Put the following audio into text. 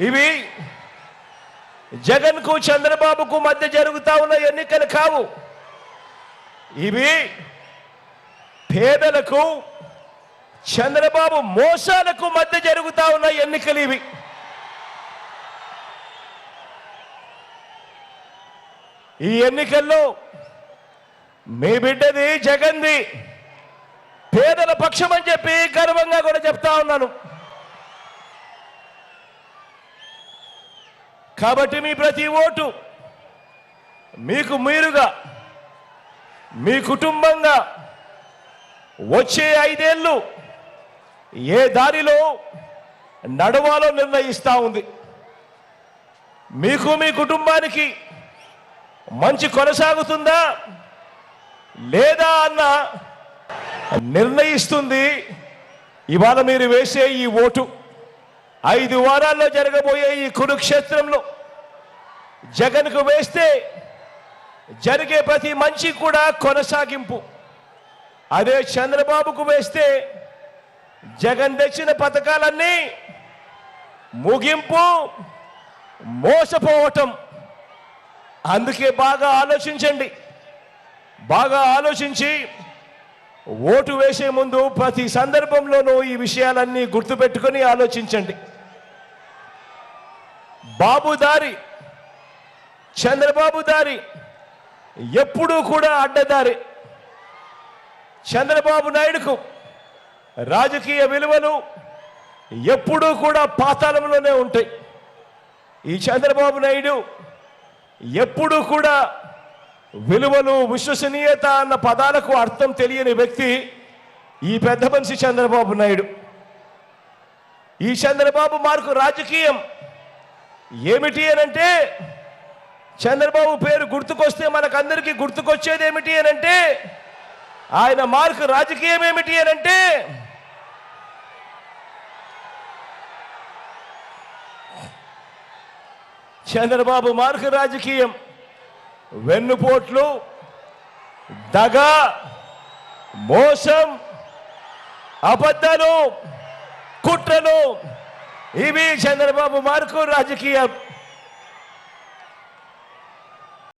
ఇవి జగన్కు చంద్రబాబుకు మధ్య జరుగుతా ఉన్న ఎన్నికలు కావు. ఇవి పేదలకు చంద్రబాబు మోసాలకు మధ్య జరుగుతా ఉన్న ఎన్నికలు ఇవి. ఈ ఎన్నికల్లో మీ బిడ్డది జగన్ది పేదల పక్షం అని చెప్పి గర్వంగా కూడా చెప్తా ఉన్నాను. కాబట్టి మీ ప్రతి ఓటు మీకు మీరుగా మీ కుటుంబంగా వచ్చే ఐదేళ్ళు ఏ దారిలో నడవాలో నిర్ణయిస్తూ ఉంది. మీకు మీ కుటుంబానికి మంచి కొనసాగుతుందా లేదా అన్న నిర్ణయిస్తుంది. ఇవాళ మీరు వేసే ఈ ఓటు. ఐదు వారాల్లో జరగబోయే ఈ కురుక్షేత్రంలో జగన్కు వేస్తే జరిగే ప్రతి మంచి కూడా కొనసాగింపు. అదే చంద్రబాబుకు వేస్తే జగన్ తెచ్చిన పథకాలన్నీ ముగింపు మోసపోవటం. అందుకే బాగా ఆలోచించండి. బాగా ఆలోచించి ఓటు వేసే ముందు ప్రతి సందర్భంలోనూ ఈ విషయాలన్నీ గుర్తుపెట్టుకొని ఆలోచించండి. బాబు దారి చంద్రబాబు దారి ఎప్పుడూ కూడా అడ్డదారి. చంద్రబాబు నాయుడుకు రాజకీయ విలువలు ఎప్పుడూ కూడా పాతాళంలోనే ఉంటాయి. ఈ చంద్రబాబు నాయుడు ఎప్పుడూ కూడా విలువలు విశ్వసనీయత అన్న పదాలకు అర్థం తెలియని వ్యక్తి ఈ పెద్ద మనిషి చంద్రబాబు నాయుడు. ఈ చంద్రబాబు మార్కు రాజకీయం ఏమిటి అనంటే చంద్రబాబు పేరు గుర్తుకొస్తే మనకందరికీ గుర్తుకొచ్చేది ఏమిటి అనంటే ఆయన మార్కు రాజకీయం ఏమిటి అనంటే చంద్రబాబు మార్కు రాజకీయం వెన్నుపోట్లు దగ మోసం అబద్ధాలు కుట్రలు ఇవి చంద్రబాబు మార్కు రాజకీయం